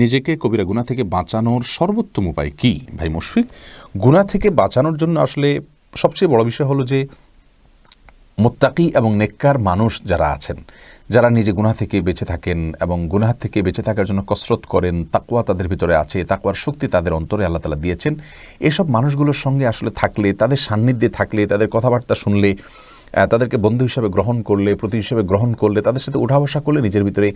নিজেকে কবিরা গুণা থেকে বাঁচানোর সর্বোত্তম উপায় কি? ভাই মুশফিক, গুণা থেকে বাঁচানোর জন্য আসলে সবচেয়ে বড় বিষয় হলো যে, মোত্তাকি এবং নেককার মানুষ যারা আছেন, যারা নিজে গুনাহ থেকে বেঁচে থাকেন এবং গুনাহ থেকে বেঁচে থাকার জন্য কসরত করেন তাকুয়া তাদের ভিতরে আছে তাকুয়ার শক্তি তাদের অন্তরে আল্লাহ তালা দিয়েছেন, এসব মানুষগুলোর সঙ্গে আসলে থাকলে, তাদের সান্নিধ্যে থাকলে, তাদের কথাবার্তা শুনলে তাদেরকে বন্ধু হিসাবে গ্রহণ করলে, প্রতি হিসেবে গ্রহণ করলে, তাদের সাথে উঠা বসা করলে নিজের ভিতরে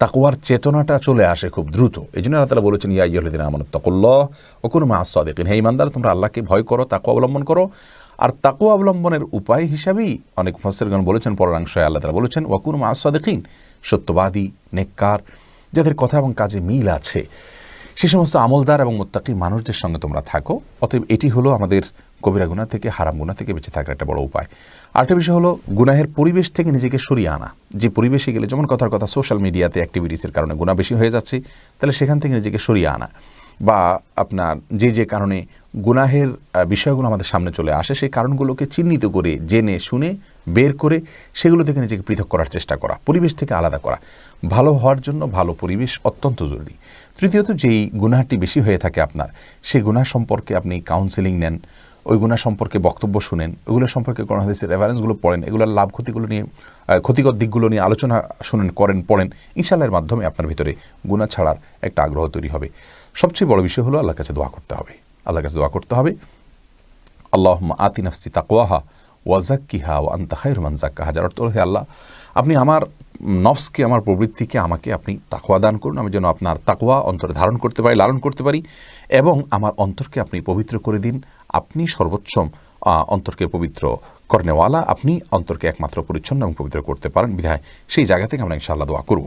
তাকুয়ার চেতনাটা চলে আসে খুব দ্রুত। এই জন্য আল্লাহ তালা বলেছেন, ইয়া ইয়দিন আমানত তকল্লাহ ও কোনো মা আসাদিন হে ইমানদার তোমরা আল্লাহকে ভয় করো তাকু অবলম্বন করো। আর তাকু অবলম্বনের উপায় হিসাবেই অনেক ফসরগণ বলেছেন পরাংশয় আল্লাহ তালা বলেছেন ওয়াকুর মা আসাদিন সত্যবাদী, নেককার, যাদের কথা এবং কাজে মিল আছে। সে সমস্ত আমলদার এবং মোত্তাকি মানুষদের সঙ্গে তোমরা থাকো। অতএব এটি হলো আমাদের কবিরা গুণা থেকে হারাম গুণা থেকে বেঁচে থাকার একটা বড় উপায়। আরেকটা বিষয় হলো, গুনাহের পরিবেশ থেকে নিজেকে সরিয়ে আনা। যে পরিবেশে গেলে, যেমন কথার কথা সোশ্যাল মিডিয়াতে অ্যাক্টিভিটিসের কারণে গুণা বেশি হয়ে যাচ্ছে, তাহলে সেখান থেকে নিজেকে সরিয়ে আনা। বা আপনার যে যে কারণে গুনাহের বিষয়গুলো আমাদের সামনে চলে আসে, সেই কারণগুলোকে চিহ্নিত করে, জেনে, শুনে, বের করে সেগুলো থেকে নিজেকে পৃথক করার চেষ্টা করা, পরিবেশ থেকে আলাদা করা। ভালো হওয়ার জন্য ভালো পরিবেশ অত্যন্ত জরুরি। তৃতীয়ত, যেই গুনাহটি বেশি হয়ে থাকে আপনার, সেই গুনাহ সম্পর্কে আপনি কাউন্সেলিং নেন ওই সম্পর্কে বক্তব্য শুনেন ওগুলো সম্পর্কে কোরআন হাদিসের রেফারেন্সগুলো পড়েন, এগুলোর লাভ ক্ষতিগুলো নিয়ে ক্ষতিকর দিকগুলো নিয়ে আলোচনা শুনেন, করেন, পড়েন ইনশাল্লাহের মাধ্যমে আপনার ভিতরে গুণা ছাড়ার একটা আগ্রহ তৈরি হবে। সবচেয়ে বড় বিষয় হলো আল্লাহর কাছে দোয়া করতে হবে। আল্লাহর কাছে দোয়া করতে হবে আল্লাহ আতি নাফসি তাকওয়াহা ওয়াজাক্কিহা ও আন্তা খাইর মান জাক্কাহা যার অর্থ হে আল্লাহ, আপনি আমার নফসকে, আমার প্রবৃত্তিকে আমাকে আপনি তাকোয়া দান করুন, আমি যেন আপনার তাকোয়া অন্তরে ধারণ করতে পারি, লালন করতে পারি, এবং আমার অন্তরকে আপনি পবিত্র করে দিন আপনি সর্বোচ্চম অন্তরকে পবিত্র করনেওয়ালা, আপনি অন্তরকে একমাত্র পরিচ্ছন্ন এবং পবিত্র করতে পারেন। বিধায় সেই জায়গা থেকে আমরা ইনশাআল্লাহ দোয়া করব।